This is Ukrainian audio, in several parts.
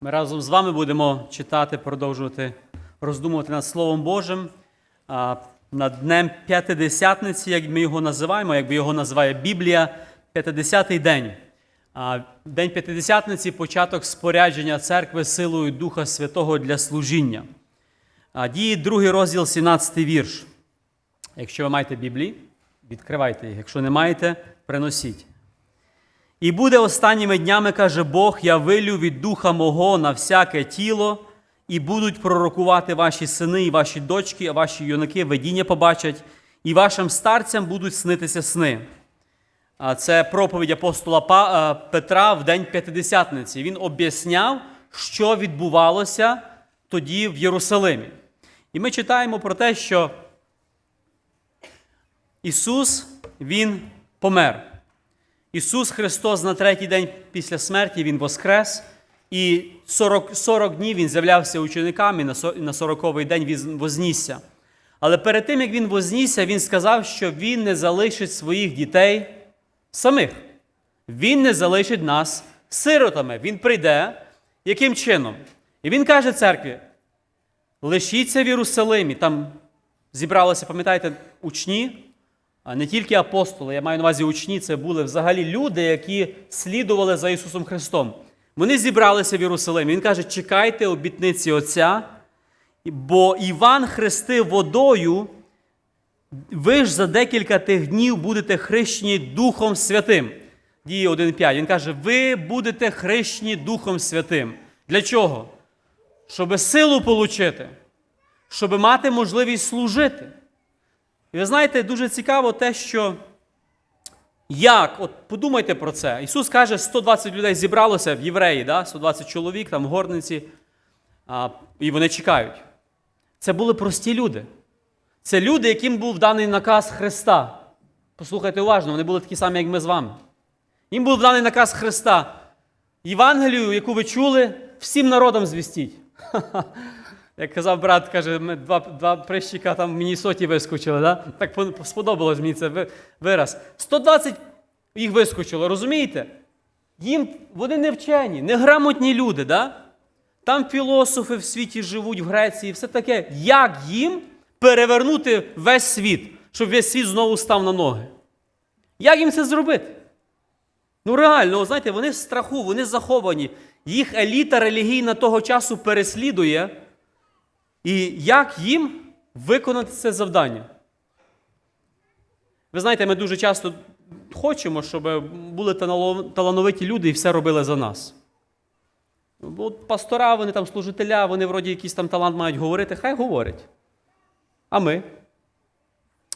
Ми разом з вами будемо читати, продовжувати роздумувати над Словом Божим, над Днем П'ятидесятниці, як ми його називаємо, як його називає Біблія, П'ятидесятий день. День П'ятидесятниці початок спорядження церкви силою Духа Святого для служіння. А, Діє другий розділ, 17 вірш. Якщо ви маєте Біблії, відкривайте їх. Якщо не маєте, приносіть. І буде останніми днями, каже Бог, я вилю від духа мого на всяке тіло, і будуть пророкувати ваші сини і ваші дочки, а ваші юнаки видіння побачать, і вашим старцям будуть снитися сни. А Це проповідь апостола е, Петра в день П'ятидесятниці. Він об'ясняв, що відбувалося тоді в Єрусалимі. І ми читаємо про те, що Ісус Він помер. Ісус Христос на третій день після смерті Він воскрес, і 40, 40 днів Він з'являвся ученикам, і на со- 40-й день Він вознісся. Але перед тим, як Він вознісся, Він сказав, що Він не залишить своїх дітей самих. Він не залишить нас сиротами. Він прийде яким чином? І Він каже церкві: лишіться в Єрусалимі. Там зібралися, пам'ятаєте, учні, не тільки апостоли, я маю на увазі учні, це були взагалі люди, які слідували за Ісусом Христом. Вони зібралися в Єрусалимі. Він каже: чекайте обітниці Отця, бо Іван хрестив водою, ви ж за декілька тих днів будете хрещені Духом Святим. Діє 1.5. Він каже: ви будете хрещені Духом Святим. Для чого? Щоб силу отримати, щоб мати можливість служити. І ви знаєте, дуже цікаво те, що як, от подумайте про це. Ісус каже, 120 людей зібралося в євреї, да? 120 чоловік там в горниці, а, і вони чекають. Це були прості люди. Це люди, яким був даний наказ Христа. Послухайте уважно, вони були такі самі, як ми з вами. Їм був даний наказ Христа. Євангелію, яку ви чули, всім народам звістіть. Як казав брат, каже, ми два, два прищика там в Мінісоті вискочили. Да? Так сподобалось мені це вираз. 120 їх вискочило, розумієте? Їм вони не вчені, неграмотні люди. Да? Там філософи в світі живуть, в Греції, все таке. Як їм перевернути весь світ, щоб весь світ знову став на ноги? Як їм це зробити? Ну реально, знаєте, вони в страху, вони заховані. Їх еліта релігійна того часу переслідує. І як їм виконати це завдання? Ви знаєте, ми дуже часто хочемо, щоб були талановиті люди і все робили за нас. От пастора, вони там служителя, вони вроді якийсь там талант мають говорити, хай говорять. А ми?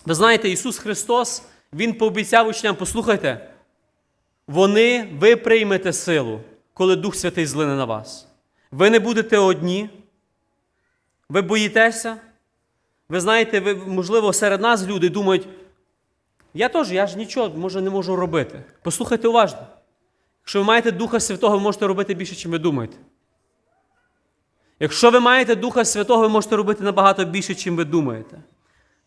Ви знаєте, Ісус Христос, Він пообіцяв учням, послухайте, вони, ви приймете силу, коли Дух Святий злине на вас. Ви не будете одні. Ви боїтеся? Ви знаєте, ви, можливо, серед нас люди думають, я теж, я ж нічого може, не можу робити. Послухайте уважно. Якщо ви маєте Духа Святого, ви можете робити більше, ніж ви думаєте. Якщо ви маєте Духа Святого, ви можете робити набагато більше, ніж ви думаєте.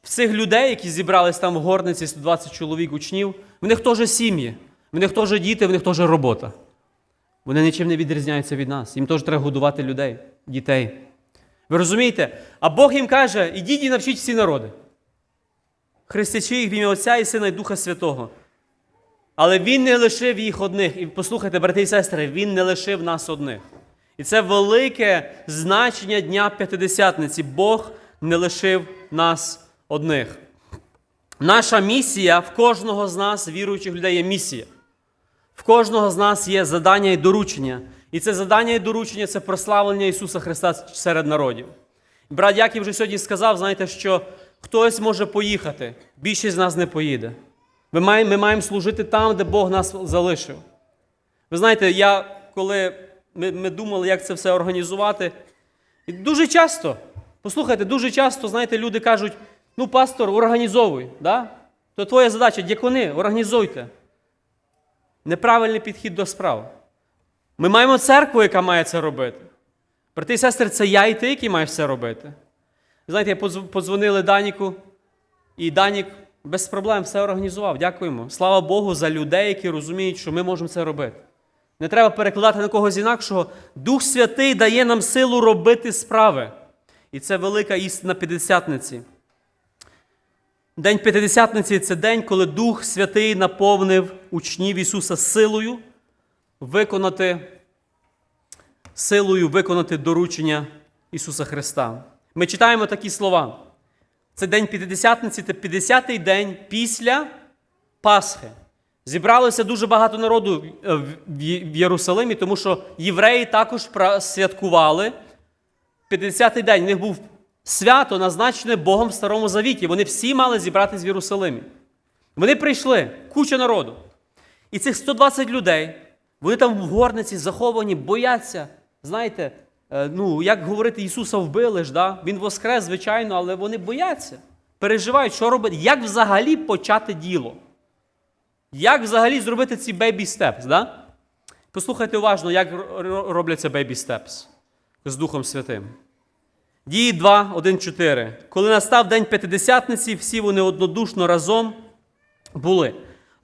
В цих людей, які зібрались там в горниці, 120 чоловік учнів, в них теж сім'ї, в них теж діти, в них теж робота. Вони нічим не відрізняються від нас. Їм теж треба годувати людей, дітей. Ви розумієте? А Бог їм каже: ідіть і навчіть всі народи. Хрестячи їх в ім'я Отця і Сина і Духа Святого. Але Він не лишив їх одних. І послухайте, брати і сестри, Він не лишив нас одних. І це велике значення Дня П'ятидесятниці. Бог не лишив нас одних. Наша місія в кожного з нас, віруючих людей, є місія. В кожного з нас є задання і доручення. І це задання і доручення це прославлення Ісуса Христа серед народів. Брат Яків вже сьогодні сказав, знаєте, що хтось може поїхати, більшість з нас не поїде. Ми маємо, ми маємо служити там, де Бог нас залишив. Ви знаєте, я коли ми, ми думали, як це все організувати, і дуже часто, послухайте, дуже часто, знаєте, люди кажуть: ну, пастор, організовуй. Да? То твоя задача, дякони, організуйте. Неправильний підхід до справ. Ми маємо церкву, яка має це робити. Брати і сестри, це я і ти, які маєш це робити. Знаєте, я подзвонили Даніку, і Данік без проблем все організував. Дякуємо. Слава Богу за людей, які розуміють, що ми можемо це робити. Не треба перекладати на когось інакшого. Дух Святий дає нам силу робити справи. І це велика істина П'ятдесятниці. День П'ятидесятниці це день, коли Дух Святий наповнив учнів Ісуса силою виконати, силою виконати доручення Ісуса Христа. Ми читаємо такі слова. Це день П'ятидесятниці, це 50-й день після Пасхи. Зібралося дуже багато народу е, в- Єрусалимі, тому що євреї також святкували 50-й день. У них був свято, назначене Богом в Старому Завіті. Вони всі мали зібратися в Єрусалимі. Вони прийшли, куча народу. І цих 120 людей, вони там в горниці заховані, бояться. Знаєте, е, ну, як говорити, Ісуса вбили ж, да? Він воскрес, звичайно, але вони бояться, переживають, що робити, як взагалі почати діло. Як взагалі зробити ці baby steps, да? Послухайте уважно, як ро- ро- робляться baby steps з Духом Святим. Дії 2, 1, 4. Коли настав день П'ятидесятниці, всі вони однодушно разом були.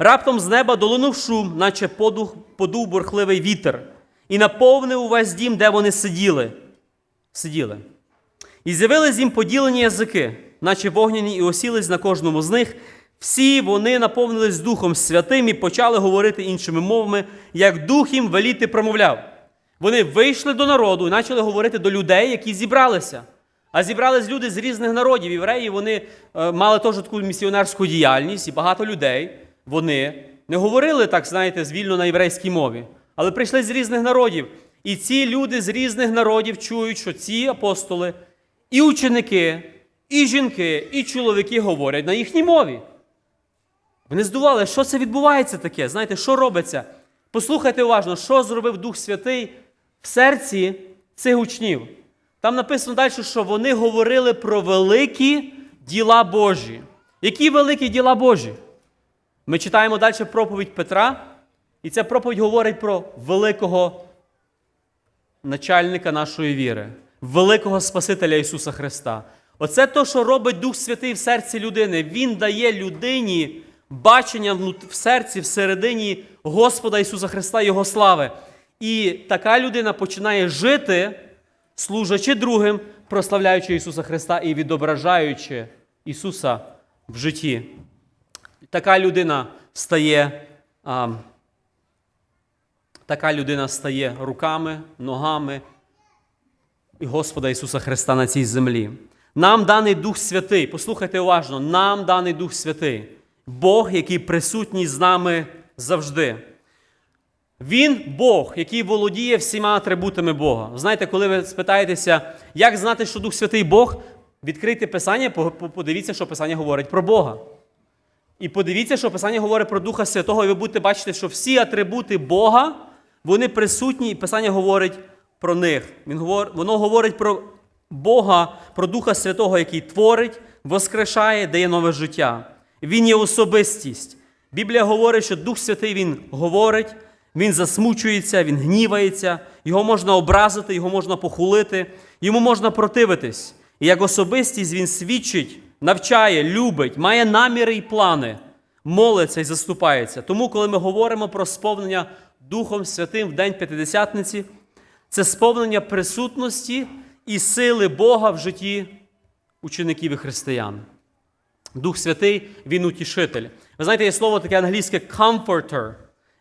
Раптом з неба долинув шум, наче подух, подув бурхливий вітер, і наповнив увесь дім, де вони сиділи. сиділи. І з'явились їм поділені язики, наче вогняні, і осілись на кожному з них. Всі вони наповнились Духом Святим і почали говорити іншими мовами, як Дух їм веліти промовляв. Вони вийшли до народу і почали говорити до людей, які зібралися. А зібрались люди з різних народів. Євреї вони е, мали теж таку місіонерську діяльність, і багато людей вони не говорили так, знаєте, звільно на єврейській мові, але прийшли з різних народів. І ці люди з різних народів чують, що ці апостоли і ученики, і жінки, і чоловіки говорять на їхній мові. Вони здували, що це відбувається таке? Знаєте, що робиться? Послухайте уважно, що зробив Дух Святий в серці цих учнів. Там написано далі, що вони говорили про великі діла Божі. Які великі діла Божі? Ми читаємо далі проповідь Петра, і ця проповідь говорить про великого начальника нашої віри, великого Спасителя Ісуса Христа. Оце то, що робить Дух Святий в серці людини. Він дає людині бачення в серці, всередині Господа Ісуса Христа, Його слави. І така людина починає жити, служачи другим, прославляючи Ісуса Христа і відображаючи Ісуса в житті. Така людина стає. А, така людина стає руками, ногами і Господа Ісуса Христа на цій землі. Нам даний Дух Святий, послухайте уважно, нам даний Дух Святий, Бог, який присутній з нами завжди. Він Бог, який володіє всіма атрибутами Бога. Знаєте, коли ви спитаєтеся, як знати, що Дух Святий Бог, відкрийте Писання, по- по- подивіться, що Писання говорить про Бога. І подивіться, що Писання говорить про Духа Святого, і ви будете бачити, що всі атрибути Бога, вони присутні, і Писання говорить про них. Воно говорить про Бога, про Духа Святого, який творить, воскрешає, дає нове життя. Він є особистість. Біблія говорить, що Дух Святий Він говорить, він засмучується, він гнівається, його можна образити, його можна похулити, йому можна противитись. І як особистість він свідчить, навчає, любить, має наміри і плани, молиться і заступається. Тому, коли ми говоримо про сповнення Духом Святим в День П'ятидесятниці, це сповнення присутності і сили Бога в житті учеників і християн. Дух Святий, він утішитель. Ви знаєте, є слово таке англійське comforter.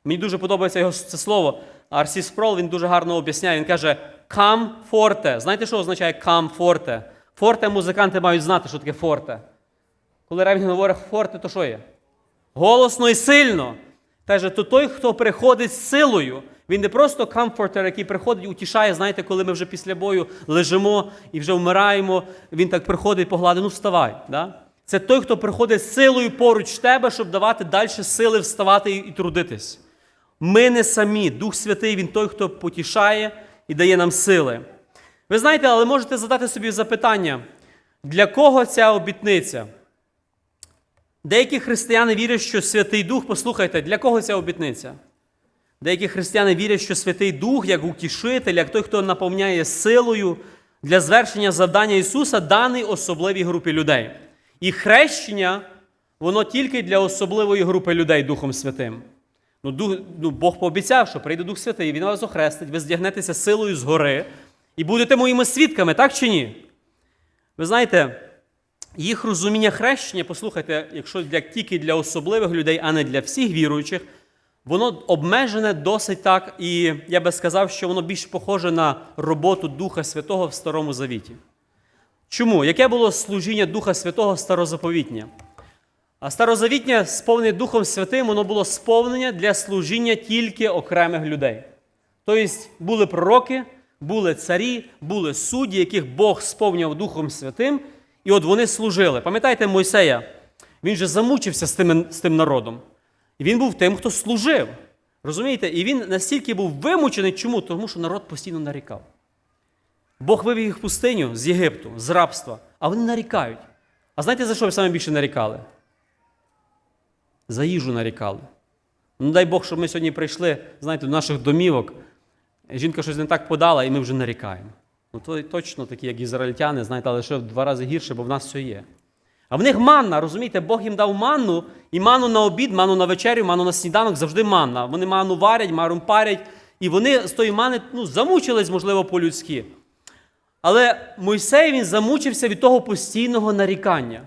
Мені дуже подобається його це слово. Арсі Спрол він дуже гарно об'ясняє. Він каже come forte. Знаєте, що означає come forte? Форте музиканти мають знати, що таке форте. Коли Ревін говорить форте, то що є? Голосно і сильно. Каже, то той, хто приходить з силою, він не просто комфортер, який приходить, утішає, знаєте, коли ми вже після бою лежимо і вже вмираємо, він так приходить погладить, ну вставай. Да? Це той, хто приходить з силою поруч тебе, щоб давати далі сили вставати і трудитись. Ми не самі. Дух Святий, Він той, хто потішає і дає нам сили. Ви знаєте, але можете задати собі запитання, для кого ця обітниця? Деякі християни вірять, що Святий Дух, послухайте, для кого ця обітниця? Деякі християни вірять, що Святий Дух, як утішитель, як той, хто наповняє силою для звершення завдання Ісуса, даний особливій групі людей. І хрещення, воно тільки для особливої групи людей Духом Святим. Ну, дух, ну, Бог пообіцяв, що прийде Дух Святий, Він вас охрестить, ви здягнетеся силою згори і будете моїми свідками, так чи ні? Ви знаєте, їх розуміння хрещення, послухайте, якщо для, тільки для особливих людей, а не для всіх віруючих, воно обмежене досить так, і я би сказав, що воно більш похоже на роботу Духа Святого в Старому Завіті. Чому? Яке було служіння Духа Святого старозаповітнє? А старозавітнє, сповнене Духом Святим, воно було сповнення для служіння тільки окремих людей. Тобто були пророки, були царі, були судді, яких Бог сповнював Духом Святим, і от вони служили. Пам'ятаєте Мойсея? Він же замучився з тим, з тим народом. І він був тим, хто служив. Розумієте? І він настільки був вимучений. Чому? Тому що народ постійно нарікав. Бог вивів їх в пустиню з Єгипту, з рабства, а вони нарікають. А знаєте, за що саме більше нарікали? За їжу нарікали. Ну, дай Бог, щоб ми сьогодні прийшли, знаєте, до наших домівок. Жінка щось не так подала, і ми вже нарікаємо. Ну, то точно такі, як ізраїльтяни, знаєте, але ще в два рази гірше, бо в нас все є. А в них манна, розумієте, Бог їм дав манну, і ману на обід, ману на вечерю, ману на сніданок завжди манна. Вони ману варять, марум парять, і вони з тої мани ну, замучились, можливо, по-людськи. Але Мойсей він замучився від того постійного нарікання.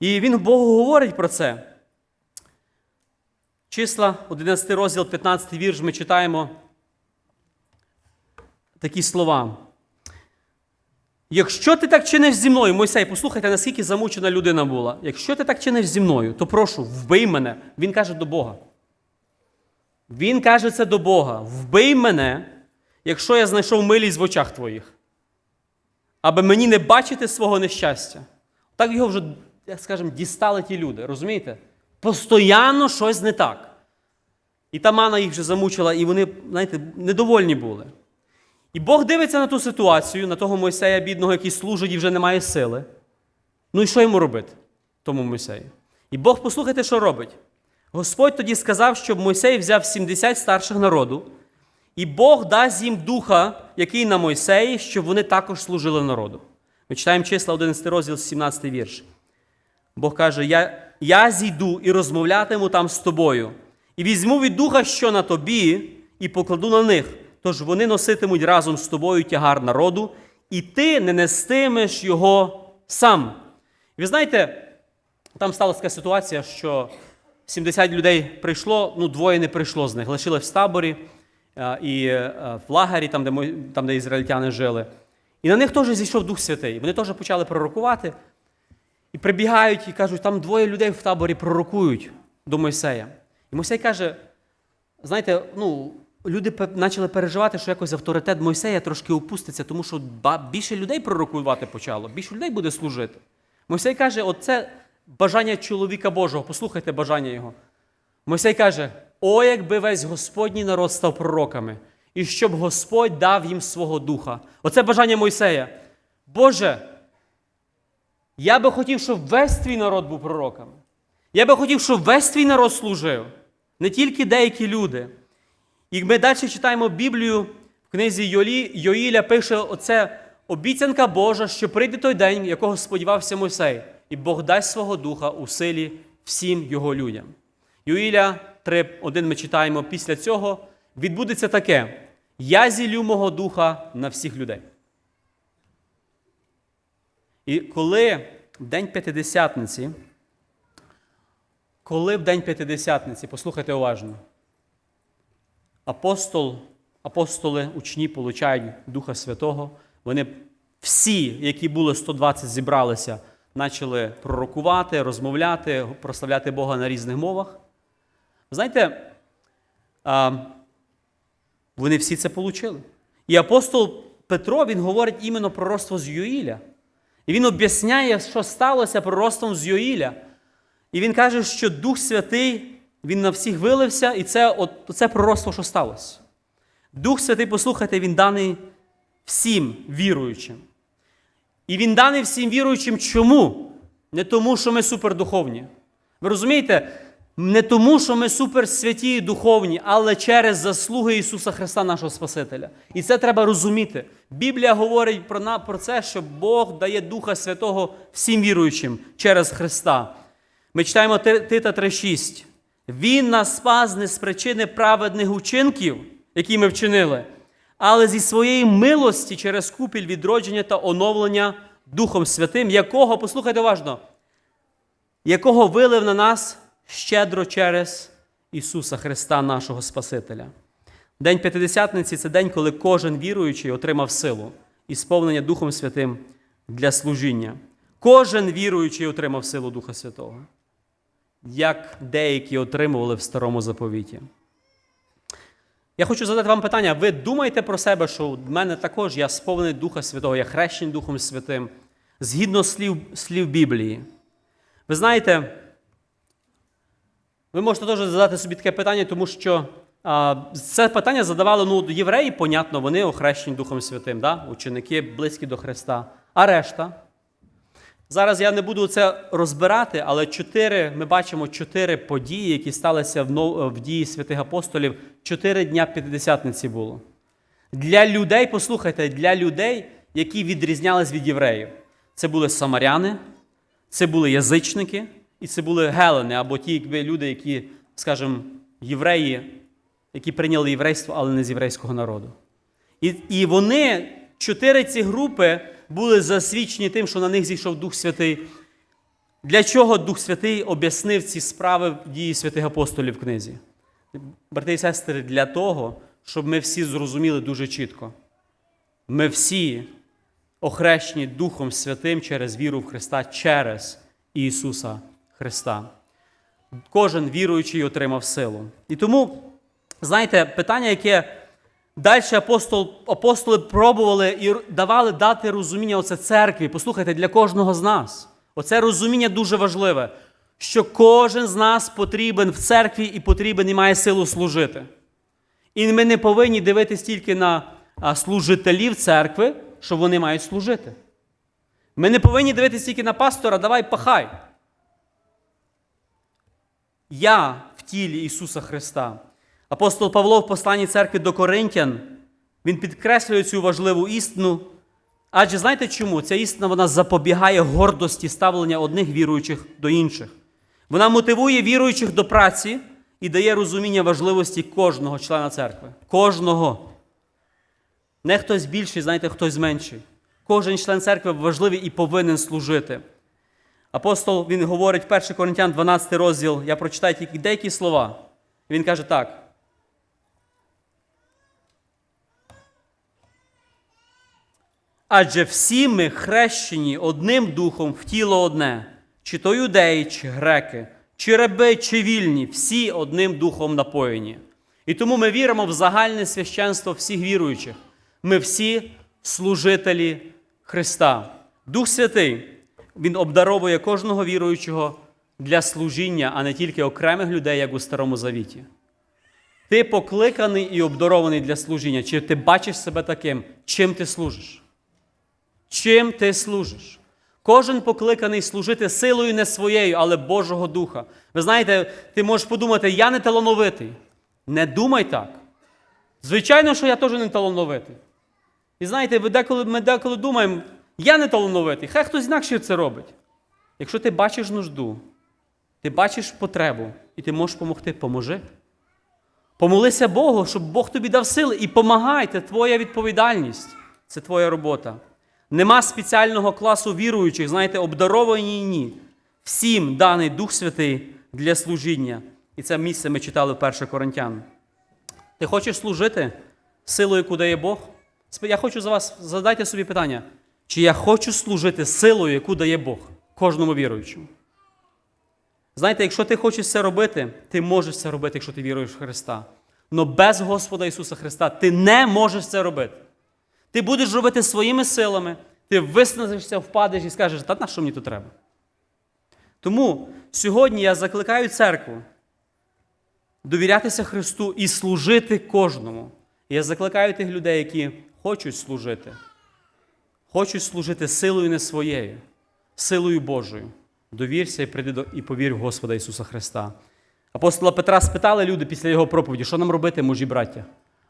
І він Богу говорить про це. Числа, 11 розділ, 15 вірш, ми читаємо такі слова. Якщо ти так чиниш зі мною, Мойсей, послухайте, наскільки замучена людина була. Якщо ти так чиниш зі мною, то прошу, вбий мене. Він каже до Бога. Він каже це до Бога: вбий мене, якщо я знайшов милість в очах твоїх, аби мені не бачити свого нещастя. Так його вже, як скажемо, дістали ті люди, розумієте? Постоянно щось не так. І та мана їх вже замучила, і вони, знаєте, недовольні були. І Бог дивиться на ту ситуацію, на того Мойсея бідного, який служить і вже не має сили. Ну і що йому робити, тому Мойсею? І Бог, послухайте, що робить. Господь тоді сказав, щоб Мойсей взяв 70 старших народу, і Бог дасть їм духа, який на Мойсеї, щоб вони також служили народу. Ми читаємо числа 11 розділ, 17 вірш. Бог каже: Я, я зійду і розмовлятиму там з тобою, і візьму від духа, що на тобі, і покладу на них. Тож вони носитимуть разом з тобою тягар народу, і ти не нестимеш його сам. Ви знаєте, там сталася така ситуація, що 70 людей прийшло, ну двоє не прийшло з них, лишились в таборі е, і е, в лагері, там де, там, де ізраїльтяни жили. І на них теж зійшов Дух Святий. Вони теж почали пророкувати. І прибігають і кажуть, там двоє людей в таборі пророкують до Мойсея. І Мойсей каже: знаєте, ну, люди почали переживати, що якось авторитет Мойсея трошки опуститься, тому що більше людей пророкувати почало, більше людей буде служити. Мойсей каже: оце бажання чоловіка Божого. Послухайте бажання його. Мойсей каже: О, якби весь Господній народ став пророками, і щоб Господь дав їм свого духа. Оце бажання Мойсея. Боже, я би хотів, щоб весь твій народ був пророками. Я би хотів, щоб весь твій народ служив, не тільки деякі люди. І ми далі читаємо Біблію в книзі Йолі, Йоїля пише оце обіцянка Божа, що прийде той день, якого сподівався Мойсей, і Бог дасть свого духа у силі всім його людям. Йоїля 3.1 ми читаємо після цього відбудеться таке: Я зілю мого духа на всіх людей. І коли в день П'ятидесятниці, коли в день П'ятидесятниці, послухайте уважно, апостол, апостоли, учні получають Духа Святого, вони всі, які були 120, зібралися, почали пророкувати, розмовляти, прославляти Бога на різних мовах. Знаєте, вони всі це отримали. І апостол Петро він говорить іменно пророцтво з Юїля. І він об'ясняє, що сталося пророцтвом з Йоїля. І він каже, що Дух Святий він на всіх вилився, і це от, це пророцтво, що сталося. Дух Святий, послухайте, він даний всім віруючим. І він даний всім віруючим чому? Не тому, що ми супердуховні. Ви розумієте? Не тому, що ми суперсвяті і духовні, але через заслуги Ісуса Христа, нашого Спасителя. І це треба розуміти. Біблія говорить про, про це, що Бог дає Духа Святого всім віруючим через Христа. Ми читаємо Тита 3,6. Він нас спас не з причини праведних учинків, які ми вчинили, але зі своєї милості через купіль відродження та оновлення Духом Святим, якого, послухайте уважно, якого вилив на нас щедро через Ісуса Христа, нашого Спасителя. День П'ятидесятниці це день, коли кожен віруючий отримав силу і сповнення Духом Святим для служіння. Кожен віруючий отримав силу Духа Святого, як деякі отримували в Старому заповіті. Я хочу задати вам питання: ви думаєте про себе, що в мене також я сповнений Духа Святого, я хрещений Духом Святим, згідно слів, слів Біблії? Ви знаєте, ви можете теж задати собі таке питання, тому що а, це питання задавали ну, євреї, понятно, вони охрещені Духом Святим, да? ученики близькі до Христа. А решта? Зараз я не буду це розбирати, але чотири, ми бачимо чотири події, які сталися в, нов- в дії святих апостолів. Чотири дня П'ятидесятниці було. Для людей, послухайте, для людей, які відрізнялись від євреїв. Це були самаряни, це були язичники, і це були гелени, або ті якби, люди, які, скажімо, євреї, які прийняли єврейство, але не з єврейського народу. І, і вони, чотири ці групи, були засвідчені тим, що на них зійшов Дух Святий. Для чого Дух Святий об'яснив ці справи в дії святих апостолів в книзі? Брати і сестри, для того, щоб ми всі зрозуміли дуже чітко. Ми всі охрещені Духом Святим через віру в Христа, через Ісуса Христа. Кожен віруючий отримав силу. І тому, знаєте, питання, яке далі апостол, апостоли пробували і давали дати розуміння оце церкві. Послухайте, для кожного з нас. Оце розуміння дуже важливе, що кожен з нас потрібен в церкві і потрібен і має силу служити. І ми не повинні дивитись тільки на служителів церкви, що вони мають служити. Ми не повинні дивитись тільки на пастора, давай пахай. Я в тілі Ісуса Христа. Апостол Павло в посланні церкви до Коринтян, він підкреслює цю важливу істину. Адже знаєте чому? Ця істина вона запобігає гордості ставлення одних віруючих до інших. Вона мотивує віруючих до праці і дає розуміння важливості кожного члена церкви. Кожного. Не хтось більший, знаєте, хтось менший. Кожен член церкви важливий і повинен служити. Апостол він говорить 1 Коринтян 12 розділ, я прочитаю тільки деякі слова. Він каже так. Адже всі ми хрещені одним духом в тіло одне, чи то юдеї, чи греки, чи раби, чи вільні, всі одним духом напоєні. І тому ми віримо в загальне священство всіх віруючих. Ми всі служителі Христа. Дух Святий, Він обдаровує кожного віруючого для служіння, а не тільки окремих людей, як у Старому Завіті. Ти покликаний і обдарований для служіння. Чи ти бачиш себе таким? Чим ти служиш? Чим ти служиш? Кожен покликаний служити силою не своєю, але Божого Духа. Ви знаєте, ти можеш подумати, я не талановитий. Не думай так. Звичайно, що я теж не талановитий. І знаєте, ви деколи, ми деколи думаємо, я не талановитий, хай хтось інакше це робить. Якщо ти бачиш нужду, ти бачиш потребу, і ти можеш допомогти, поможи. Помолися Богу, щоб Бог тобі дав сили і помагай, це твоя відповідальність, це твоя робота. Нема спеціального класу віруючих, знаєте, обдаровані ні. Всім даний Дух Святий для служіння. І це місце ми читали в 1 Коринтян. Ти хочеш служити силою, яку дає Бог? Я хочу за вас задайте собі питання, чи я хочу служити силою, яку дає Бог кожному віруючому? Знаєте, якщо ти хочеш це робити, ти можеш це робити, якщо ти віруєш в Христа. Але без Господа Ісуса Христа ти не можеш це робити. Ти будеш робити своїми силами, ти виснажишся, впадеш і скажеш, та на що мені тут треба? Тому сьогодні я закликаю церкву довірятися Христу і служити кожному. Я закликаю тих людей, які хочуть служити, хочуть служити силою не своєю, силою Божою. Довірся і прийди до і повір в Господа Ісуса Христа. Апостола Петра спитали люди після його проповіді, що нам робити, мужі браття?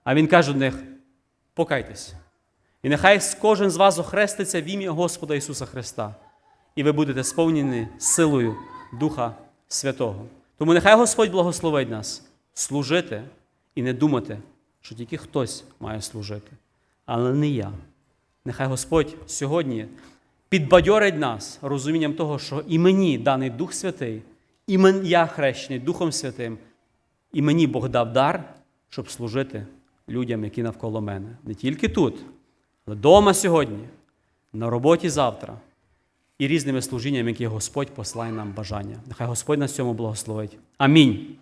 А він каже до них: покайтесь. І нехай кожен з вас охреститься в ім'я Господа Ісуса Христа, і ви будете сповнені силою Духа Святого. Тому нехай Господь благословить нас служити і не думати, що тільки хтось має служити, але не я. Нехай Господь сьогодні підбадьорить нас розумінням того, що і мені даний Дух Святий, і я хрещений Духом Святим, і мені Бог дав дар, щоб служити людям, які навколо мене. Не тільки тут, але вдома сьогодні, на роботі завтра і різними служіннями, які Господь послає нам бажання. Нехай Господь нас цьому благословить. Амінь.